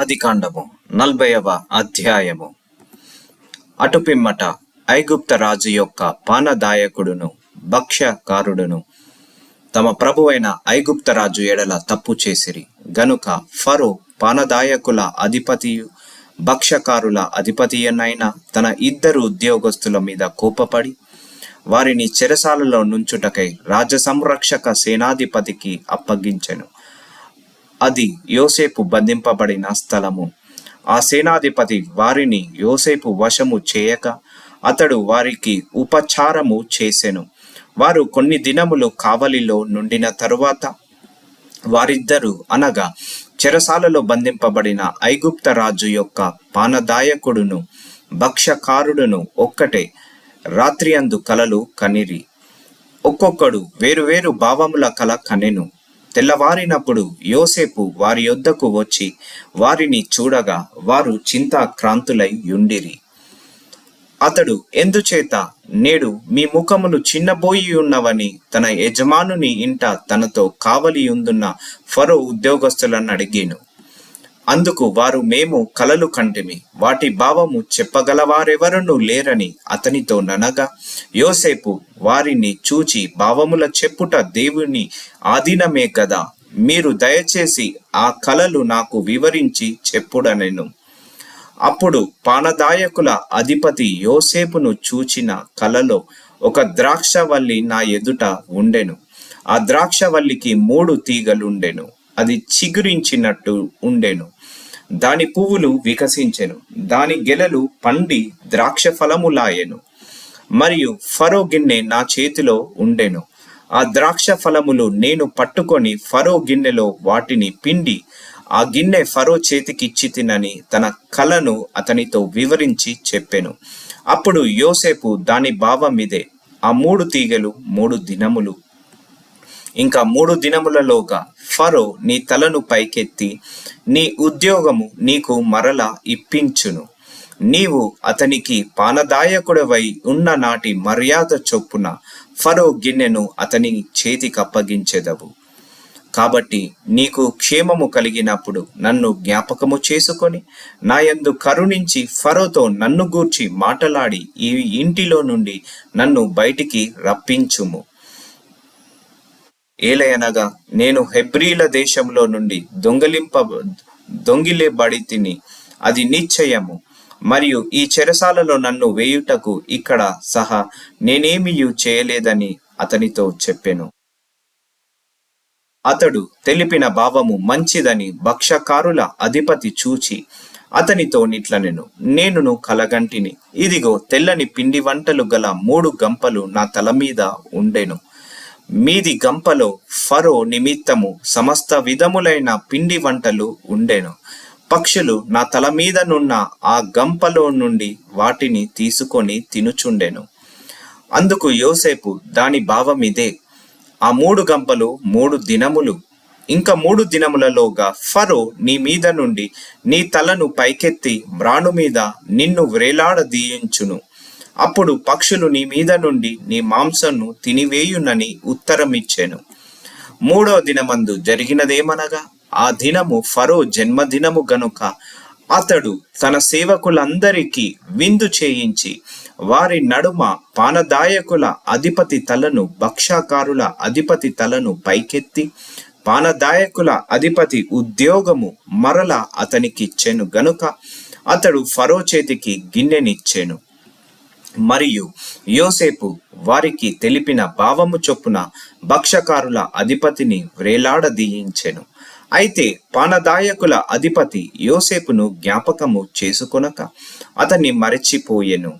ఆదికాండము నలభైవ అధ్యాయము. అటుపిమ్మట ఐగుప్త రాజు యొక్క పానదాయకుడును భక్ష్యకారుడును తమ ప్రభువైన ఐగుప్త రాజు ఎడల తప్పు చేసిరి. గనుక ఫరో పానదాయకుల అధిపతియు భక్ష్యకారుల అధిపతియనైన తన ఇద్దరు ఉద్యోగస్తుల మీద కోపపడి వారిని చెరసాలలో నుంచుటకై రాజ సంరక్షక సేనాధిపతికి అప్పగించెను. అది యోసేపు బంధింపబడిన స్థలము. ఆ సేనాధిపతి వారిని యోసేపు వశము చేయక అతడు వారికి ఉపచారము చేసెను. వారు కొన్ని దినములు కావలిలో నుండిన తరువాత వారిద్దరూ అనగా చెరసాలలో బంధింపబడిన ఐగుప్త రాజు యొక్క పానదాయకుడును భక్ష్యకారుడును ఒక్కటే రాత్రి అందు కలలు కనిరి. ఒక్కొక్కడు వేరువేరు భావముల కల కనెను. తెల్లవారినప్పుడు యోసేపు వారి యొద్దకు వచ్చి వారిని చూడగా వారు చింతాక్రాంతులై యుండిరి అతడు ఎందుచేత? నేడు మీ ముఖములు చిన్నబోయి ఉన్నవని తన యజమానుని ఇంట తనతో కావలి ఉందున్న ఫరో ఉద్యోగస్తులను అడిగాను. అందుకు వారు మేము కలలు కంటిమి. వాటి భావము చెప్పగలవారెవరను లేరని అతనితో ననగా యోసేపు వారిని చూచి భావముల చెప్పుట దేవుని ఆధీనమే కదా. మీరు దయచేసి ఆ కలలు నాకు వివరించి చెప్పుడనెను. అప్పుడు పానదాయకుల అధిపతి యోసేపును చూచిన కలలో ఒక ద్రాక్షవల్లి నా ఎదుట ఉండెను. ఆ ద్రాక్షవల్లికి మూడు తీగలుండెను. అది చిగురించినట్టు ఉండెను. దాని పువ్వులు వికసించెను. దాని గెలలు పండి ద్రాక్ష ఫలములాయెను మరియు ఫరో గిన్నె నా చేతిలో ఉండెను. ఆ ద్రాక్ష ఫలములు నేను పట్టుకొని ఫరో గిన్నెలో వాటిని పిండి ఆ గిన్నె ఫరో చేతికిచ్చి తినని తన కలను అతనితో వివరించి చెప్పెను. అప్పుడు యోసేపు దాని భావం ఇదే ఆ మూడు తీగలు మూడు దినములు. ఇంకా మూడు దినములలోగా ఫరో నీ తలను పైకెత్తి నీ ఉద్యోగము నీకు మరల ఇప్పించును. నీవు అతనికి పానదాయకుడవై ఉన్న నాటి మర్యాద చొప్పున ఫరో గిన్నెను అతని చేతికప్పగించెదవు కాబట్టి నీకు క్షేమము కలిగినప్పుడు నన్ను జ్ఞాపకము చేసుకొని నాయందు కరుణించి ఫరోతో నన్ను గూర్చి మాటలాడి ఈ ఇంటిలో నుండి నన్ను బయటికి రప్పించుము. ఏలయనగా నేను హెబ్రీల దేశంలో నుండి దొంగలింప దొంగిలేబడి తిని అది నిశ్చయము. మరియు ఈ చెరసాలలో నన్ను వేయుటకు ఇక్కడ సహా నేనేమియు చేయలేదని అతనితో చెప్పెను. అతడు తెలిపిన భావము మంచిదని భక్ష్యకారుల అధిపతి చూచి అతనితో నిట్లనెను. నేనును కలగంటిని. ఇదిగో తెల్లని పిండి వంటలు గల మూడు గంపలు నా తల మీద ఉండెను. మీది గంపలో ఫరో నిమిత్తము సమస్త విధములైన పిండి వంటలు ఉండెను. పక్షులు నా తల మీద నున్న ఆ గంపలో నుండి వాటిని తీసుకొని తినుచుండెను. అందుకు యోసేపు దాని భావమిదే ఆ మూడు గంపలు మూడు దినములు. ఇంకా మూడు దినములలోగా ఫరో నీ మీద నుండి నీ తలను పైకెత్తి మ్రాణు మీద నిన్ను వ్రేలాడదీయించును అప్పుడు పక్షులు నీ మీద నుండి నీ మాంసంను తినివేయునని ఉత్తరమిచ్చాను. మూడో దినమందు జరిగినదేమనగా ఆ దినము ఫరో జన్మదినము గనుక అతడు తన సేవకులందరికీ విందు చేయించి వారి నడుమ పానదాయకుల అధిపతి తలను భక్షాకారుల అధిపతి తలను పైకెత్తి పానదాయకుల అధిపతి ఉద్యోగము మరల అతనికిచ్చెను గనుక అతడు ఫరో చేతికి గిన్నెనిచ్చెను. మరియు యోసేపు వారికి తెలిపిన భావము చొప్పున భక్షకారుల అధిపతిని వ్రేలాడదీయించెను అయితే పానదాయకుల అధిపతి యోసేపును జ్ఞాపకము చేసుకొనక అతన్ని మరచిపోయెను.